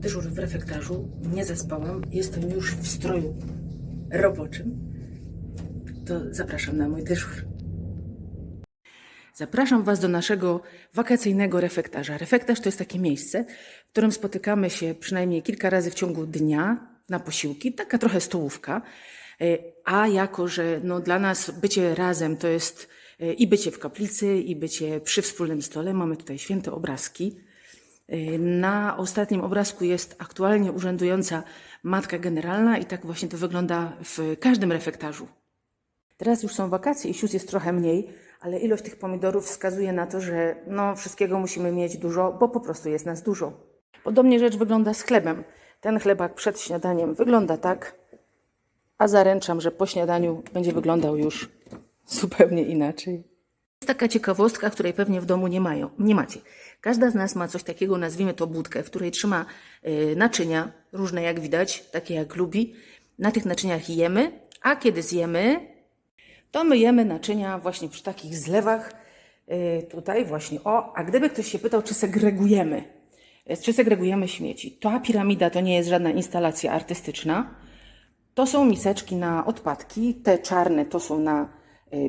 dyżur w refektarzu, nie zaspałam, jestem już w stroju roboczym. To zapraszam na mój dyżur. Zapraszam Was do naszego wakacyjnego refektarza. Refektarz to jest takie miejsce, w którym spotykamy się przynajmniej kilka razy w ciągu dnia na posiłki, taka trochę stołówka. E, A jako, że no, dla nas bycie razem to jest e, i bycie w kaplicy, i bycie przy wspólnym stole, mamy tutaj święte obrazki. E, Na ostatnim obrazku jest aktualnie urzędująca Matka Generalna i tak właśnie to wygląda w każdym refektarzu. Teraz już są wakacje i siód jest trochę mniej, ale ilość tych pomidorów wskazuje na to, że no, wszystkiego musimy mieć dużo, bo po prostu jest nas dużo. Podobnie rzecz wygląda z chlebem. Ten chlebak przed śniadaniem wygląda tak, a zaręczam, że po śniadaniu będzie wyglądał już zupełnie inaczej. Taka ciekawostka, której pewnie w domu nie mają, nie macie. Każda z nas ma coś takiego, nazwijmy to budkę, w której trzyma y, naczynia, różne jak widać, takie jak lubi. Na tych naczyniach jemy, a kiedy zjemy, to myjemy naczynia właśnie przy takich zlewach. y, Tutaj właśnie, o, a gdyby ktoś się pytał, czy segregujemy, y, czy segregujemy śmieci. Ta piramida to nie jest żadna instalacja artystyczna. To są miseczki na odpadki. Te czarne to są na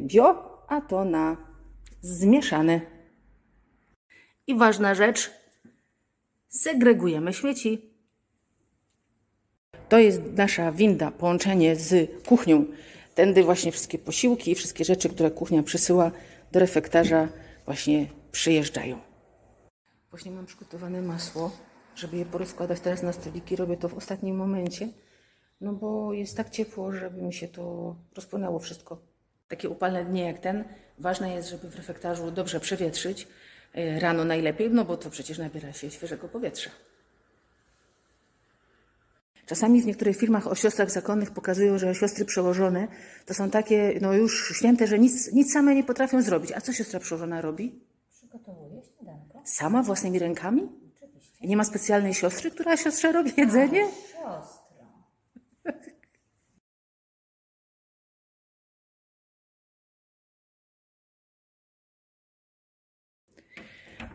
bio, a to na zmieszane. I ważna rzecz, segregujemy śmieci. To jest nasza winda, połączenie z kuchnią. Tędy właśnie wszystkie posiłki i wszystkie rzeczy, które kuchnia przysyła do refektarza właśnie przyjeżdżają. Właśnie mam przygotowane masło, żeby je porozkładać teraz na stoliki. Robię to w ostatnim momencie, no bo jest tak ciepło, żeby mi się to rozpłynęło wszystko. Takie upalne dnie jak ten, ważne jest, żeby w refektarzu dobrze przewietrzyć. y, Rano najlepiej, no bo to przecież nabiera się świeżego powietrza. Czasami w niektórych filmach o siostrach zakonnych pokazują, że siostry przełożone to są takie no już święte, że nic, nic same nie potrafią zrobić. A co siostra przełożona robi? Przygotowuję śniadanko? Sama własnymi rękami? I nie ma specjalnej siostry, która siostrze robi jedzenie? Siostro.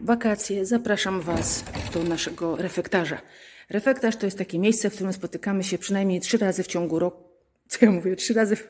Wakacje zapraszam Was do naszego refektarza. Refektarz to jest takie miejsce, w którym spotykamy się przynajmniej trzy razy w ciągu roku. Co ja mówię? Trzy razy w,